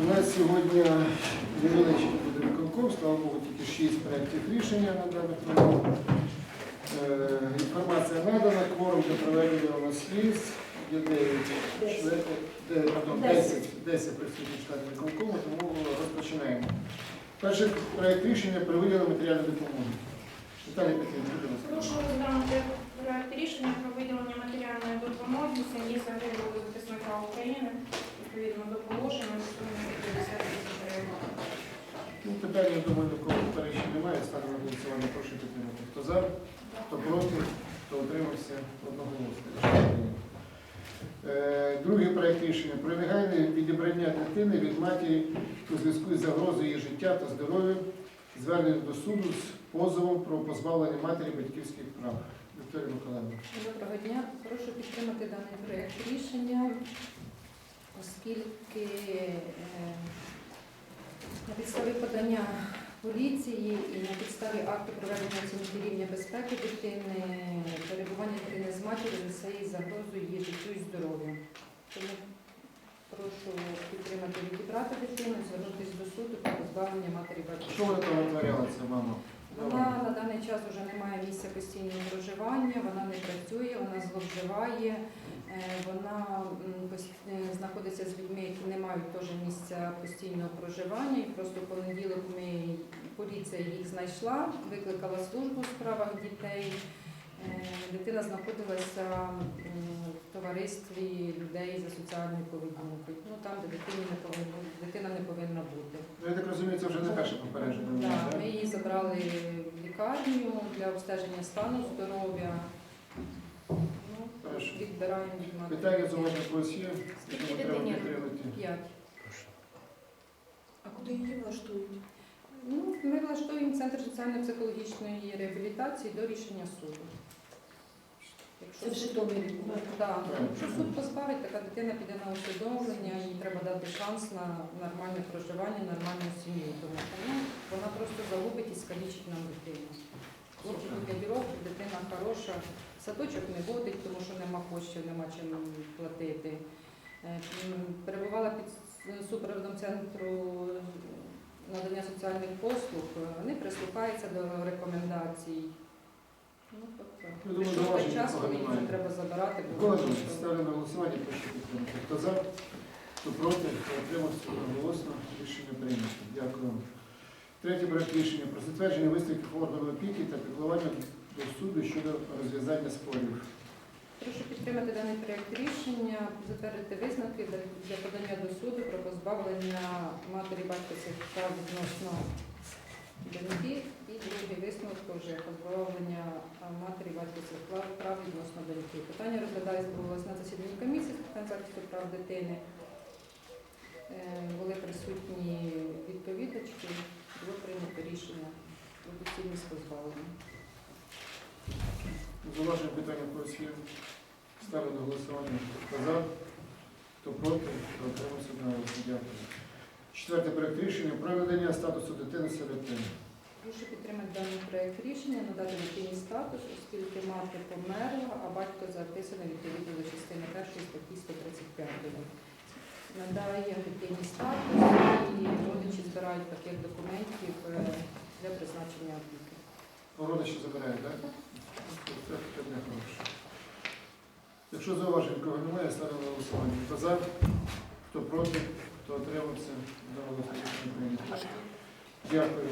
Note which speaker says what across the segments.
Speaker 1: У нас сьогодні невеличкий буде виконком, слава Богу, тільки шість проєктів рішення на даний момент. Е, Інформація надана, кворум для проведення у нас є. Є 9 членів, 10, 10 присутніх членів виконкому, тому розпочинаємо. Перший проєкт рішення про виділення матеріальної допомоги. Віталій Петрівна, будь ласка.
Speaker 2: Прошу розглянути проект рішення про виділення матеріальної допомоги сім'ї загиблого захисника України відповідно до положення у сумі 50 тисяч гривень.
Speaker 1: Ну, питання, я думаю, до кого перші немає. Ставлю на голосування, прошу підтримати. Хто за, хто проти, хто утримався одноголосно. Е, Другий проект рішення про негайне відібрання дитини від матері у зв'язку із загрозою її життя та здоров'я, звернення до суду з позовом про позбавлення матері батьківських прав. Вікторія Миколаївна.
Speaker 3: Доброго дня. Прошу підтримати даний проєкт рішення, оскільки е, на підставі подання поліції і на підставі акту проведення оцінки рівня безпеки дитини, перебування дитини з матір'ю несе її загрозою її життю і здоров'ю. Тому прошу підтримати відібрати дитину, звернутися до суду про позбавлення матері
Speaker 1: Що ви там ця мама?
Speaker 3: Вона на даний час вже не має місця постійного проживання, вона не працює, вона зловживає, е, вона е, знаходиться з людьми, які не мають теж місця постійного проживання. І просто в понеділок ми поліція їх знайшла, викликала службу у справах дітей. Е, Дитина знаходилася в товаристві людей за соціальною поведінкою. Ну там, де дитині не повинна дитина не повинна бути.
Speaker 1: Ну, Я так розумію, це вже не перше попередження.
Speaker 3: Так,
Speaker 1: так?
Speaker 3: ми її забрали в лікарню для обстеження стану здоров'я. Ну, відбираємо від матері.
Speaker 1: Питання зауваження когось є?
Speaker 2: Скільки
Speaker 1: треба
Speaker 2: дитині?
Speaker 1: підтримати.
Speaker 3: П'ять.
Speaker 4: А куди її влаштують?
Speaker 3: Ну, ми влаштуємо центр соціально-психологічної реабілітації до рішення суду.
Speaker 4: Це в Житомирі.
Speaker 3: Так, якщо суд позбавить, така дитина піде на усвідомлення, їй треба дати шанс на нормальне проживання, нормальну сім'ю. Тому ну, вона просто загубить і скалічить нам дитину. Хлопчику 5 років, дитина хороша, садочок не водить, тому що нема коштів, нема чим платити. Е, Перебувала під супроводом центру надання соціальних послуг, е, вони прислухаються до рекомендацій. Ну, тобто,
Speaker 1: думаю,
Speaker 3: прийшов той час, коли їх вже
Speaker 1: немає.
Speaker 3: треба забирати. бо вони просто-
Speaker 1: ставлю на голосування, прошу підтримати. Хто за, хто проти, хто утримався одноголосно, рішення прийнято. Дякую. Третє проект рішення про затвердження висновків органу опіки та піклування до суду щодо розв'язання спорів.
Speaker 3: Прошу підтримати даний проєкт рішення, затвердити висновки для- для подання до суду про позбавлення матері батьківських прав відносно доньки і другий висновок теж позбавлення матері батьківських прав відносно доньки. Питання розглядалось було на засіданні комісії з питань захисту прав дитини. Е, Були присутні відповідачки, було прийнято рішення про доцільність позбавлення.
Speaker 1: Зауваження питання когось є. Ставлю на голосування. Хто за, хто проти, хто утримався одноголосно. Дякую. Четверте проект рішення про надання статусу дитини сироти.
Speaker 3: Прошу підтримати даний проект рішення, надати дитині статус, оскільки мати померла, а батько записаний відповідно до частини першої статті 135. Надає дитині статус і родичі збирають пакет документів е, для призначення опіки.
Speaker 1: Родичі забирають, так? Хороше. Якщо зауважень нікого немає, ставлю на голосування. Хто за, хто проти, хто отримався. Дякую.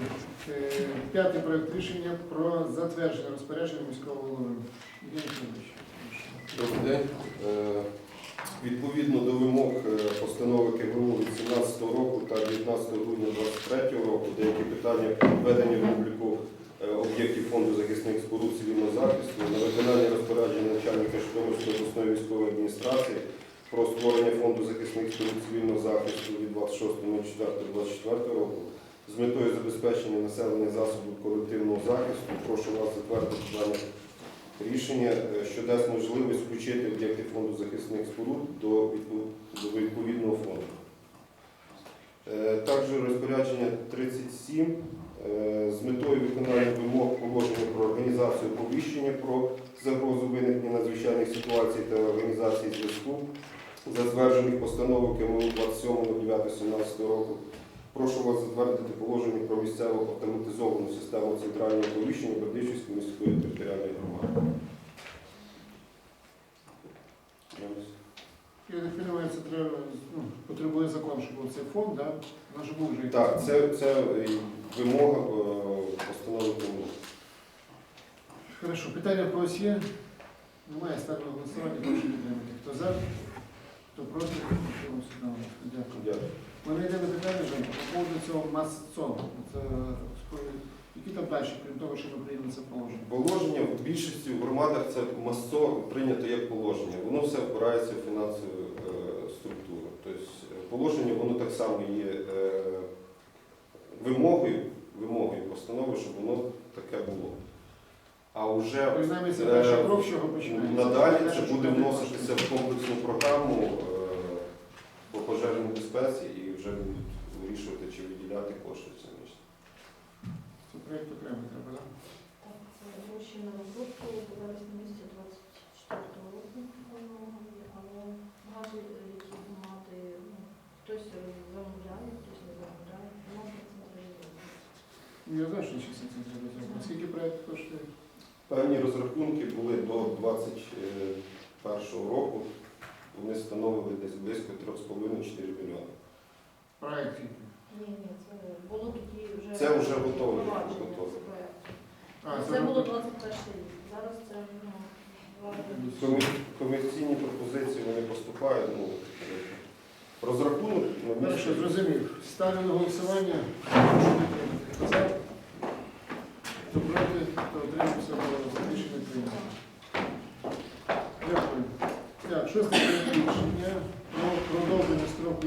Speaker 1: Е, П'ятий проект рішення про затвердження розпорядження міського голови.
Speaker 5: Добрий день. Е, Відповідно до вимог е, постанови КГУ від 17 року та 19 грудня 23 року деякі питання введення в обліку е, об'єктів фонду захисних споруд цивільного захисту на виконання розпорядження начальника Житомирської обласної військової адміністрації про створення фонду захисних споруд цивільного захисту від 26.04.24 року з метою забезпечення населення засобів колективного захисту. Прошу вас затвердити дані рішення, е, що дасть можливість включити об'єкти фонду захисних споруд до відповідного фонду. Е, Також розпорядження 37 е, з метою виконання вимог положення про організацію оповіщення про загрозу виникнення надзвичайних ситуацій та організації зв'язку затверджених постановою КМУ 27.09.17 року. Прошу вас затвердити положення про місцеву автоматизовану систему центрального оповіщення Бердичівської міської територіальної громади.
Speaker 1: Я так розумію, це треба, ну, потребує закон, щоб був цей фонд, да? Наш був вже.
Speaker 5: Так, це, це е, вимога е, постанови КМУ.
Speaker 1: Хорошо, питання в когось є? Немає ставлю на голосування, прошу підтримати. Хто за, хто проти, утримався одноголосно. Дякую.
Speaker 5: Дякую.
Speaker 1: У мене йде питання Жень, по поводу цього масцо. Це які там далі, крім того, що ми прийняли це положення?
Speaker 5: Положення в більшості в громадах це МАСО прийнято як положення. Воно все впирається в фінансову е, структуру. Тобто е, положення воно так само є е, вимогою, вимогою постанови, щоб воно таке було. А вже
Speaker 1: Принаймні це
Speaker 5: Е,
Speaker 1: починається.
Speaker 5: надалі це буде вноситися в комплексну програму е, безпеці і вже будуть вирішувати, чи виділяти кошти в цьому місці.
Speaker 1: Це проєкт окремий треба, так?
Speaker 4: Так, це гроші на розробку до вересня місяця 24 року але які громади, ну, хтось замовляє, хтось не замовляє, воно централізовано.
Speaker 1: Ну, Я знаю, що ще це централізовано. Скільки проєкт коштує?
Speaker 5: Певні розрахунки були до 2021 року. Вони становили десь близько 3,5-4 мільйони.
Speaker 1: Проєкт?
Speaker 4: Ні, ні, це було тоді вже
Speaker 5: Це вже готове,
Speaker 4: впровадження
Speaker 5: готове.
Speaker 4: проекту.
Speaker 1: А,
Speaker 4: Це було
Speaker 1: ну,
Speaker 4: 21 рік. Зараз це ну, два роки.
Speaker 5: Комі- Комерційні пропозиції вони поступають. Ну, розрахунок на
Speaker 1: Хорошо,
Speaker 5: місці.
Speaker 1: зрозумів. Ставлю на голосування. Прошу підтримати. За? Хто проти, хто утримався, то рішення прийнято. Дякую. Так, шосте проект рішення про продовження строку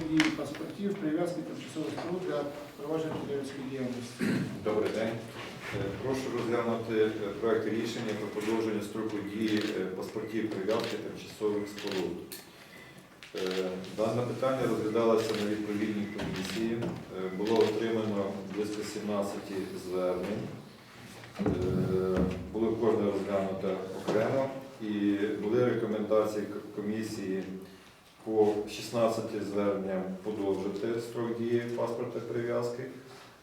Speaker 1: паспортів, прив'язки тимчасових споруд для провадження підприємської діяльності.
Speaker 6: Добрий день. Е, Прошу розглянути е, проект рішення про продовження строку дії е, паспортів прив'язки тимчасових споруд. Дане питання розглядалося на відповідній комісії. Було отримано близько 17 звернень. Було кожне розглянуто окремо і були рекомендації комісії по 16 зверненням подовжити строк дії паспорта прив'язки.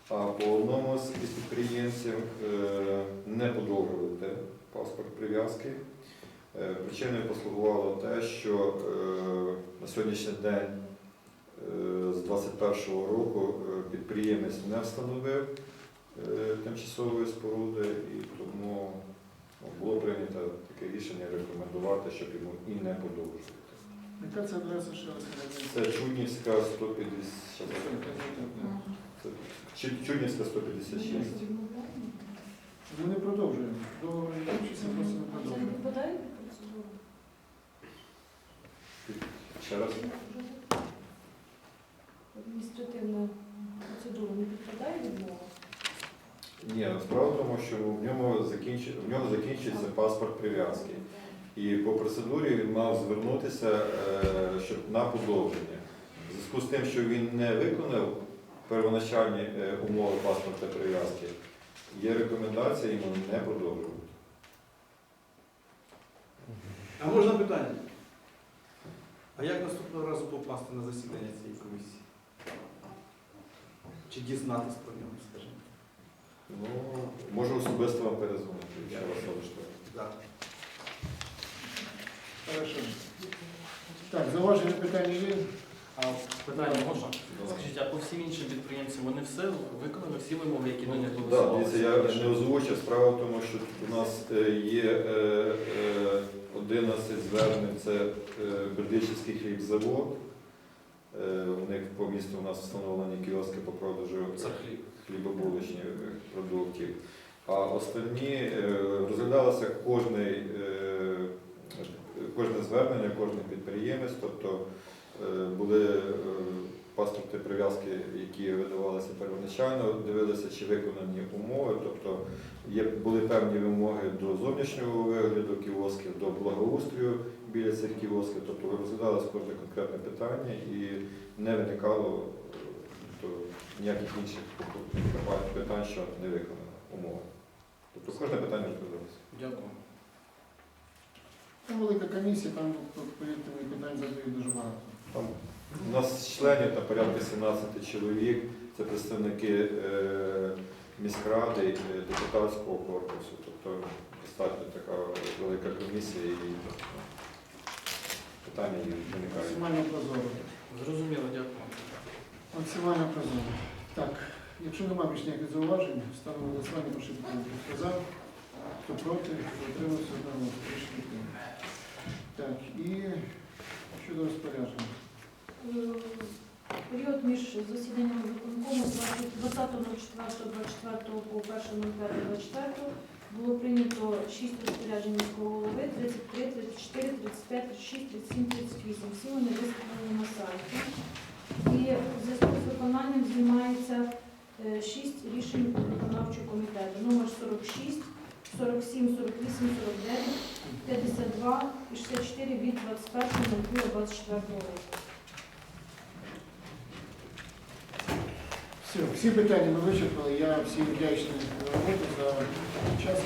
Speaker 6: А по одному з підприємців е, не подовжувати паспорт прив'язки. Е, Причиною послугувало те, що е, на сьогоднішній день з 2021 року підприємець не встановив тимчасової споруди, і тому було прийнято таке рішення рекомендувати, щоб йому і не подовжувати.
Speaker 1: Яка це адреса ще раз?
Speaker 6: Це Чуднівська 150. Це Чу- Чуднівська 156.
Speaker 1: Ми не продовжуємо. Договор не просто не
Speaker 4: А це не
Speaker 1: продовжуємо.
Speaker 4: попадає процедуру?
Speaker 6: Ще раз.
Speaker 4: Адміністративна процедура не підпадає відмова?
Speaker 6: Ні, справа в тому, що в ньому закінчи... в нього закінчується паспорт прив'язки. І по процедурі він мав звернутися е, щоб на подовження. В зв'язку з тим, що він не виконав первоначальні е, умови паспорта прив'язки, є рекомендація йому не продовжувати.
Speaker 7: А можна питання? А як наступного разу попасти на засідання цієї комісії? Чи дізнатись про нього, скажімо?
Speaker 6: Ну, можу особисто вам перезвонити, якщо вас влаштує.
Speaker 7: Так.
Speaker 1: Хорошо. Так, зауваження питання є?
Speaker 8: А питання можна? Скажіть, а по всім іншим підприємцям вони все виконали всі вимоги, які до них були
Speaker 6: Так, дивіться, я не озвучив. Справа в тому, що у нас е, є е, е, 11 звернень, це е, Бердичівський хлібзавод. Е, У них по місту у нас встановлені кіоски по продажу хлібобулочних продуктів. А останні е, розглядалося кожне, е, кожне звернення, кожен підприємець, тобто е, були е, паспорти прив'язки, які видавалися первоначально, дивилися, чи виконані умови, тобто є, були певні вимоги до зовнішнього вигляду кіосків, до благоустрою біля цих кіосків, тобто розглядалося кожне конкретне питання і не виникало тобто, ніяких інших питань, що не виконано умови. Тобто кожне питання розглядалося.
Speaker 8: Дякую.
Speaker 1: Там велика комісія, там, повірте питань задають дуже багато.
Speaker 6: Там у нас членів там порядка 17 чоловік, це представники е, міськради, е, депутатського корпусу. Тобто достатньо така велика комісія і ну, питання їх виникають.
Speaker 1: Максимально прозоро.
Speaker 8: Зрозуміло, дякую.
Speaker 1: Максимально прозоро. Так, якщо немає більш ніяких зауважень, ставимо голосування, прошу підтримати. Хто за, хто проти, одного. Рішення. Так, і щодо розпорядження.
Speaker 4: Період між засіданнями виконкому 20.04.24 по 1.05.24 було прийнято 6 розпоряджень міського голови, 33, 34, 35, 36, 37, 38. Всі вони виставлені на сайті. І в зв'язку з виконанням знімається 6 рішень виконавчого комітету. Номер 46, 47, 48, 49, 52 і 64 від 21.02.24 року.
Speaker 1: Все, всі питання ми вичерпали. Я всім вдячний за роботу, за час.